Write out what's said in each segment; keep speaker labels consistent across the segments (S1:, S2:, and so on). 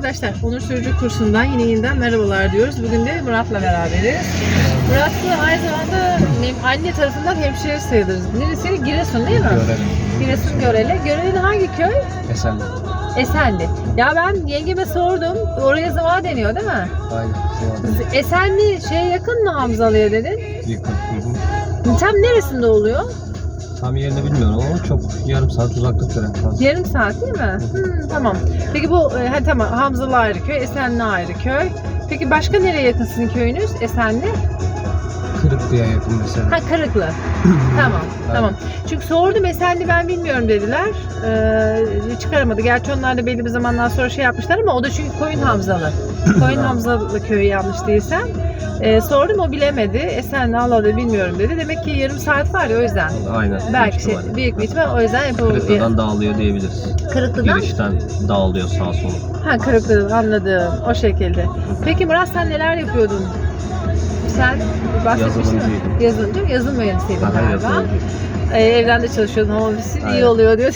S1: arkadaşlar Onur Sürücü kursundan yine yeniden merhabalar diyoruz. Bugün de Murat'la beraberiz. Murat da aynı zamanda anne tarafından hemşire sayılırız. Neresi? Giresun değil mi?
S2: Görelim.
S1: Giresun Görele. Görele'nin hangi köy?
S2: Esenli.
S1: Esenli. Ya ben yengeme sordum. Oraya zıva deniyor değil mi?
S2: Aynen. Anda
S1: Esenli şey yakın mı Hamzalı'ya dedin?
S2: yakın.
S1: Tam neresinde oluyor?
S2: Tam yerini bilmiyorum ama çok yarım saat uzaklıkta fazla.
S1: Yarım saat değil mi? Hmm, tamam. Peki bu, e, ha, tamam Hamzalı ayrı köy, Esenli ayrı köy. Peki başka nereye yakın sizin köyünüz? Esenli?
S2: Kırıklı'ya yakın mesela.
S1: Ha Kırıklı. tamam, tamam. Çünkü sordum Esenli ben bilmiyorum dediler. Ee, çıkaramadı. Gerçi onlar da belli bir zamandan sonra şey yapmışlar ama o da çünkü Koyun Hamzalı. Koyun Hamzalı köyü yanlış değilsem. Ee, sordum o bilemedi. Esenli Allah da bilmiyorum dedi. Demek ki yarım saat var ya o yüzden.
S2: Aynen.
S1: Belki
S2: büyük
S1: şey,
S2: ihtimalle.
S1: büyük bir ihtimal o yüzden yapabilir.
S2: Kırıklı'dan dağılıyor diyebiliriz.
S1: Kırıklı'dan
S2: Girişten dağılıyor sağa sola.
S1: Ha kırıklığı anladım. O şekilde. Peki Murat sen neler yapıyordun? Sen bahsetmiştin mi?
S2: Yazılımcıydım.
S1: Yazılımcı mı? Yazılım mühendisiydin
S2: Daha
S1: galiba.
S2: yazılımcı.
S1: Ee, evden de çalışıyordun. Home office iyi
S2: Aynen.
S1: oluyor diyor.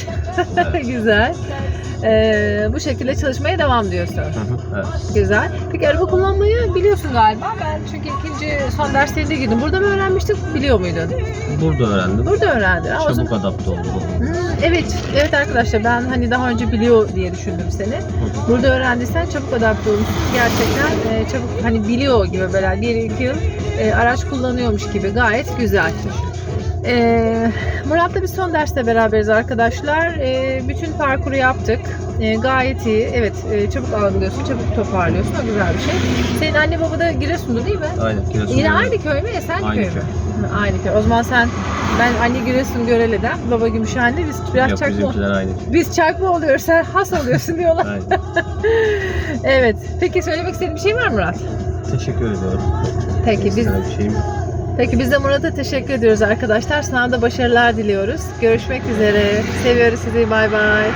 S2: Evet.
S1: Güzel. Ee, bu şekilde çalışmaya devam diyorsun.
S2: Evet.
S1: Güzel. Peki araba kullanmayı biliyorsun galiba. Ben çünkü ikinci son derslerinde girdim. Burada mı öğrenmiştik? Biliyor muydun?
S2: Burada öğrendim.
S1: Burada öğrendin. Ha, o
S2: Çabuk
S1: zaman-
S2: adapte oldum.
S1: Hmm, evet, evet arkadaşlar ben hani daha önce biliyor diye düşündüm seni. Burada öğrendiysen çabuk adapte olmuşsun. Gerçekten e, çabuk hani biliyor gibi böyle bir iki yıl e, araç kullanıyormuş gibi gayet güzel. E, Murat'la bir son derste beraberiz arkadaşlar. E, bütün parkuru yaptık. E, gayet iyi. Evet e, çabuk algılıyorsun, çabuk toparlıyorsun. O güzel bir şey. Senin anne baba da Giresun'du değil mi?
S2: Aynen. Giresun
S1: Yine aynı köy mü? Esen
S2: Aynı
S1: köy mü?
S2: köy.
S1: Hı, Aynı köy. O zaman sen ben anne Giresun Görele'den, baba Gümüşhane biz biraz
S2: Yok
S1: çakma.
S2: bizimkiler aynı.
S1: Biz çakma oluyoruz, sen has oluyorsun diyorlar.
S2: Aynen.
S1: evet. Peki söylemek istediğin bir şey var mı Murat?
S2: Teşekkür ediyorum.
S1: Peki biz
S2: bir şeyim yok.
S1: Peki biz de Murat'a teşekkür ediyoruz arkadaşlar. Sana da başarılar diliyoruz. Görüşmek üzere. Seviyoruz sizi. Bay bay.